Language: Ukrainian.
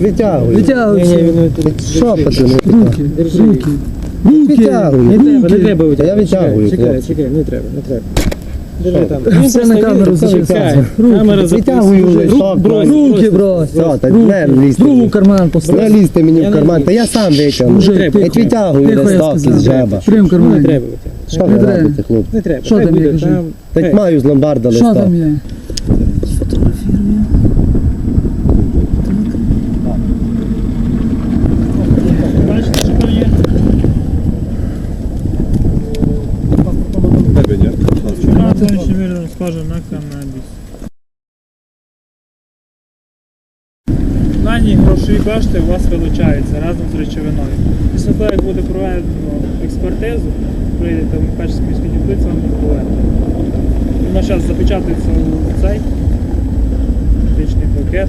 Витягуй. Що, пацани? Руки, руки. Руки. Витягуй. Не треба, не треба Та я витягую, Чекай, чекай, не треба, не треба. Держи там. Все на камеру. Камера Витягуй Руки, не. Другу в карман. Не лізьте мені в карман, та я сам витягну. Тихо. витягую Тихо, я листок сказав. із жеба. Прям Не карман. Що Не ви треба. робите, хлопці? Не треба. Що Хай там є, буде, кажи? там. Так Хай. маю з ломбарда Що там є? Товарищи Мирно, скажем на канабіс. Дані грошові кошти у вас вилучаються разом з речовиною. Після того, як буде проведено експертизу, прийдете в Мукачівський міський дільниць, вам буде повернено. Воно зараз запечатується у цей пакет,